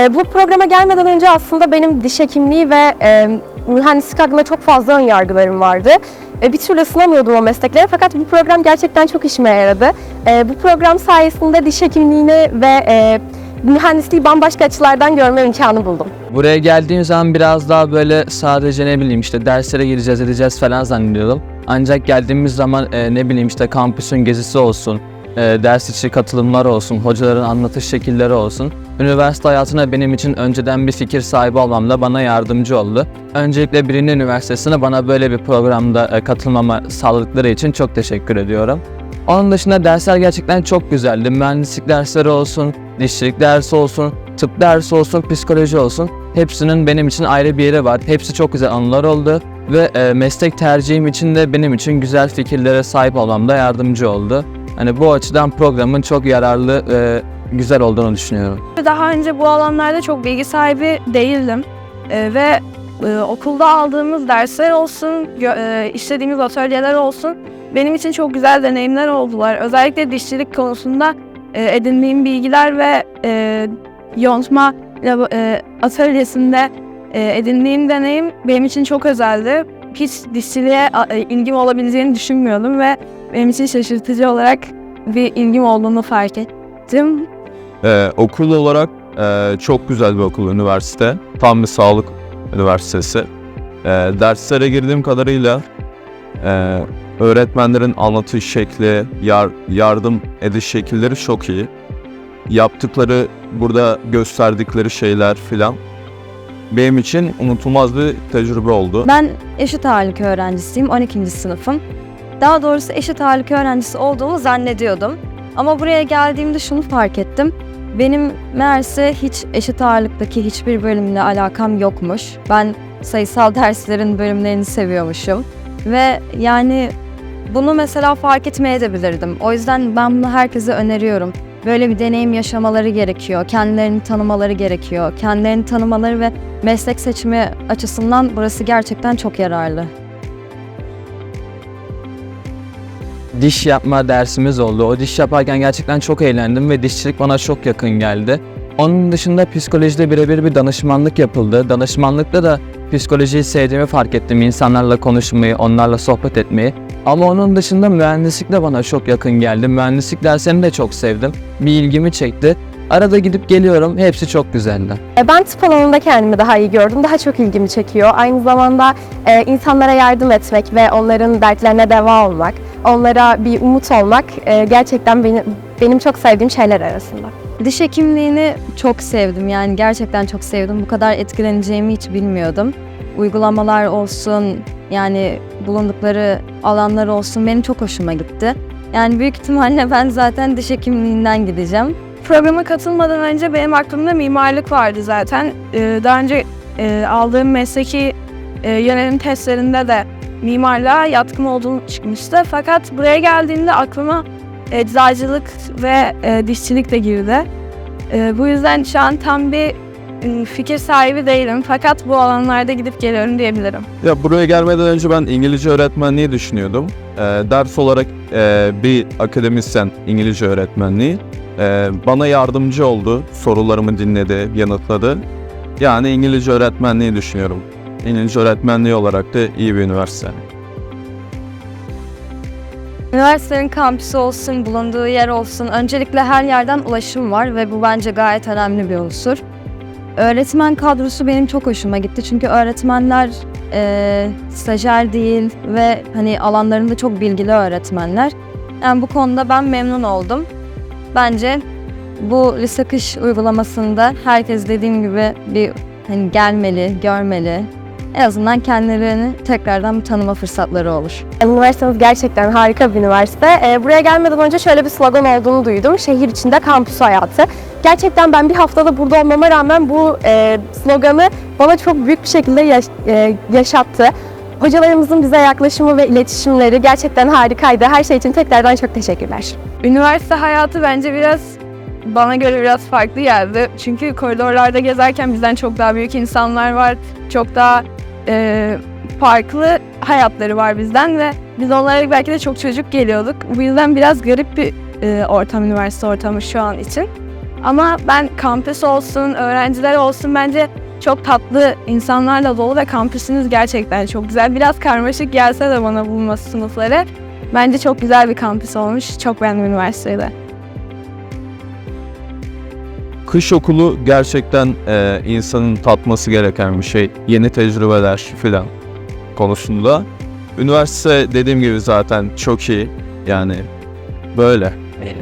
E, bu programa gelmeden önce aslında benim diş hekimliği ve e, mühendislik hakkında çok fazla ön yargılarım vardı. E, bir türlü ısınamıyordum o mesleklere fakat bu program gerçekten çok işime yaradı. E, bu program sayesinde diş hekimliğini ve e, mühendisliği bambaşka açılardan görme imkanı buldum. Buraya geldiğim zaman biraz daha böyle sadece ne bileyim işte derslere gireceğiz edeceğiz falan zannediyordum. Ancak geldiğimiz zaman e, ne bileyim işte kampüsün gezisi olsun, e, ders içi katılımlar olsun, hocaların anlatış şekilleri olsun. Üniversite hayatına benim için önceden bir fikir sahibi olmamda bana yardımcı oldu. Öncelikle Birinci Üniversitesi'ne bana böyle bir programda e, katılmama sağladıkları için çok teşekkür ediyorum. Onun dışında dersler gerçekten çok güzeldi. Mühendislik dersleri olsun, dişçilik dersi olsun, tıp dersi olsun, psikoloji olsun. Hepsinin benim için ayrı bir yeri var. Hepsi çok güzel anılar oldu ve e, meslek tercihim için de benim için güzel fikirlere sahip olmamda yardımcı oldu. Hani bu açıdan programın çok yararlı ve güzel olduğunu düşünüyorum. Daha önce bu alanlarda çok bilgi sahibi değildim Ee, ve e, okulda aldığımız dersler olsun, e, işlediğimiz atölyeler olsun benim için çok güzel deneyimler oldular. Özellikle dişçilik konusunda e, edindiğim bilgiler ve e, yontma e, atölyesinde e, edindiğim deneyim benim için çok özeldi. Hiç dişçiliğe e, ilgim olabileceğini düşünmüyordum ve benim için şaşırtıcı olarak bir ilgim olduğunu fark ettim. Ee, okul olarak e, çok güzel bir okul, üniversite. Tam bir sağlık üniversitesi. Ee, derslere girdiğim kadarıyla e, öğretmenlerin anlatış şekli, yar- yardım ediş şekilleri çok iyi. Yaptıkları, burada gösterdikleri şeyler filan benim için unutulmaz bir tecrübe oldu. Ben eşit ağırlık öğrencisiyim, 12. sınıfım. Daha doğrusu eşit ağırlık öğrencisi olduğumu zannediyordum. Ama buraya geldiğimde şunu fark ettim. Benim meğerse hiç eşit ağırlıktaki hiçbir bölümle alakam yokmuş. Ben sayısal derslerin bölümlerini seviyormuşum. Ve yani bunu mesela fark etmeye de bilirdim. O yüzden ben bunu herkese öneriyorum. Böyle bir deneyim yaşamaları gerekiyor. Kendilerini tanımaları gerekiyor. Kendilerini tanımaları ve meslek seçimi açısından burası gerçekten çok yararlı. Diş yapma dersimiz oldu. O diş yaparken gerçekten çok eğlendim ve dişçilik bana çok yakın geldi. Onun dışında psikolojide birebir bir danışmanlık yapıldı. Danışmanlıkta da psikolojiyi sevdiğimi fark ettim. İnsanlarla konuşmayı, onlarla sohbet etmeyi. Ama onun dışında mühendislik de bana çok yakın geldi. Mühendislik derslerini de çok sevdim. Bir ilgimi çekti. Arada gidip geliyorum. Hepsi çok güzeldi. E, Ben tıp alanında kendimi daha iyi gördüm. Daha çok ilgimi çekiyor. Aynı zamanda e, insanlara yardım etmek ve onların dertlerine deva olmak, onlara bir umut olmak e, gerçekten benim, benim çok sevdiğim şeyler arasında. Diş hekimliğini çok sevdim yani gerçekten çok sevdim. Bu kadar etkileneceğimi hiç bilmiyordum. Uygulamalar olsun yani bulundukları alanlar olsun benim çok hoşuma gitti. Yani büyük ihtimalle ben zaten diş hekimliğinden gideceğim. Programa katılmadan önce benim aklımda mimarlık vardı zaten. Ee, daha önce e, aldığım mesleki e, yönelim testlerinde de mimarlığa yatkın olduğum çıkmıştı. Fakat buraya geldiğimde aklıma eczacılık ve e, dişçilik de girdi. E, bu yüzden şu an tam bir e, fikir sahibi değilim. Fakat bu alanlarda gidip geliyorum diyebilirim. Ya buraya gelmeden önce ben İngilizce öğretmenliği düşünüyordum. Ee, ders olarak e, bir akademisyen İngilizce öğretmenliği e, bana yardımcı oldu. Sorularımı dinledi, yanıtladı. Yani İngilizce öğretmenliği düşünüyorum. İngilizce öğretmenliği olarak da iyi bir üniversite. Üniversitenin kampüsü olsun, bulunduğu yer olsun. Öncelikle her yerden ulaşım var ve bu bence gayet önemli bir unsur. Öğretmen kadrosu benim çok hoşuma gitti çünkü öğretmenler eee stajyer değil ve hani alanlarında çok bilgili öğretmenler. Yani bu konuda ben memnun oldum. Bence bu lise kış uygulamasında herkes dediğim gibi bir hani gelmeli, görmeli. En azından kendilerini tekrardan bir tanıma fırsatları olur. Üniversiteniz gerçekten harika bir üniversite. E, buraya gelmeden önce şöyle bir slogan olduğunu duydum. Şehir içinde kampüs hayatı. Gerçekten ben bir haftada burada olmama rağmen bu e, sloganı bana çok büyük bir şekilde yaş- e, yaşattı. Hocalarımızın bize yaklaşımı ve iletişimleri gerçekten harikaydı. Her şey için tekrardan çok teşekkürler. Üniversite hayatı bence biraz bana göre biraz farklı geldi. Çünkü koridorlarda gezerken bizden çok daha büyük insanlar var. Çok daha e, farklı hayatları var bizden ve biz onlara belki de çok çocuk geliyorduk. Bu yüzden biraz garip bir e, ortam, üniversite ortamı şu an için. Ama ben kampüs olsun, öğrenciler olsun bence çok tatlı insanlarla dolu ve kampüsünüz gerçekten çok güzel. Biraz karmaşık gelse de bana bulunma sınıfları. Bence çok güzel bir kampüs olmuş. Çok beğendim üniversiteyi de. Kış okulu gerçekten e, insanın tatması gereken bir şey. Yeni tecrübeler filan konusunda. Üniversite dediğim gibi zaten çok iyi. Yani böyle.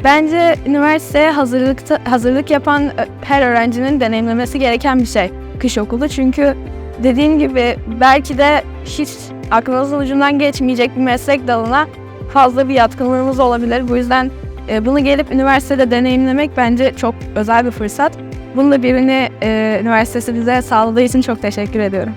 Bence üniversiteye hazırlıkta, hazırlık yapan ö- her öğrencinin deneyimlemesi gereken bir şey kış okulu. Çünkü dediğim gibi belki de hiç aklınızın ucundan geçmeyecek bir meslek dalına fazla bir yatkınlığımız olabilir. Bu yüzden e, bunu gelip üniversitede deneyimlemek bence çok özel bir fırsat. Bunu da birini e, üniversitesi bize sağladığı için çok teşekkür ediyorum.